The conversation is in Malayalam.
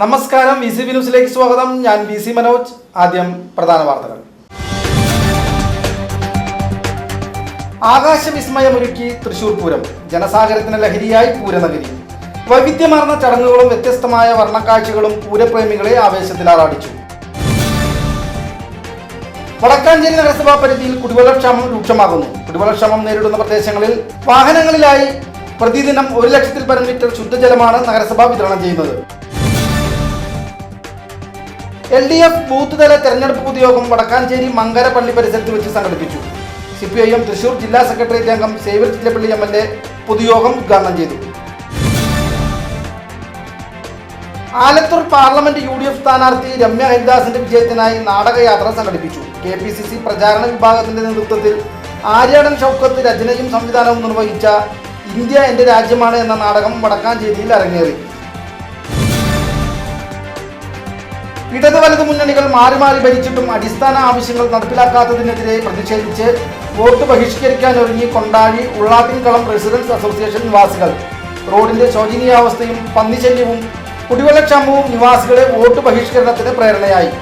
നമസ്കാരം വി സി ന്യൂസിലേക്ക് സ്വാഗതം. ഞാൻ വി സി മനോജ്. ആദ്യം പ്രധാന വാർത്തകൾ. ആകാശവിസ്മയമൊരുക്കി തൃശൂർ പൂരം. ജനസാഗരത്തിന് ലഹരിയായി പൂരനഗരി. വൈവിധ്യമാർന്ന ചടങ്ങുകളും വ്യത്യസ്തമായ വർണക്കാഴ്ചകളും പൂരപ്രേമികളെ ആവേശത്തിലാറാടിച്ചു വടക്കാഞ്ചേരി നഗരസഭാ പരിധിയിൽ കുടിവെള്ളക്ഷാമം രൂക്ഷമാകുന്നു. കുടിവെള്ളക്ഷാമം നേരിടുന്ന പ്രദേശങ്ങളിൽ വാഹനങ്ങളിലായി പ്രതിദിനം ഒരു ലക്ഷത്തിൽ പരം ലിറ്റർ ശുദ്ധജലമാണ് നഗരസഭ വിതരണം ചെയ്യുന്നത്. എൽ ഡി എഫ് ബൂത്ത് തല തെരഞ്ഞെടുപ്പ് പൊതുയോഗം വടക്കാഞ്ചേരി മങ്കര പള്ളി പരിസരത്ത് വെച്ച് സംഘടിപ്പിച്ചു. C P I M Thrissur ജില്ലാ സെക്രട്ടേറിയറ്റ് അംഗം Xavier Chillappally M L A പൊതുയോഗം ഉദ്ഘാടനം ചെയ്തു. Alathur parliament U D F സ്ഥാനാർത്ഥി രമ്യ ഹരിദാസിന്റെ വിജയത്തിനായി നാടകയാത്ര സംഘടിപ്പിച്ചു. കെ പി സി സി പ്രചാരണ വിഭാഗത്തിന്റെ നേതൃത്വത്തിൽ ആര്യാടൻ ഷൗക്കത്ത് രചനയും സംവിധാനവും നിർവഹിച്ച ഇന്ത്യ എന്റെ രാജ്യമാണ് എന്ന നാടകം വടക്കാഞ്ചേരിയിൽ അരങ്ങേറി. ഇടത് വലത് മുന്നണികൾ മാറി മാറി ഭരിച്ചിട്ടും അടിസ്ഥാന ആവശ്യങ്ങൾ നടപ്പിലാക്കാത്തതിനെതിരെ പ്രതിഷേധിച്ച് വോട്ട് ബഹിഷ്കരിക്കാൻ ഒരുങ്ങി കൊണ്ടാഴി ഉള്ളാട്ടിൻകളം റെസിഡൻസ് അസോസിയേഷൻ നിവാസികൾ. റോഡിന്റെ ശോചനീയാവസ്ഥയും പന്നിശല്യവും കുടിവെള്ളക്ഷാമവും നിവാസികളെ വോട്ട് ബഹിഷ്കരണത്തിന് പ്രേരണയായി.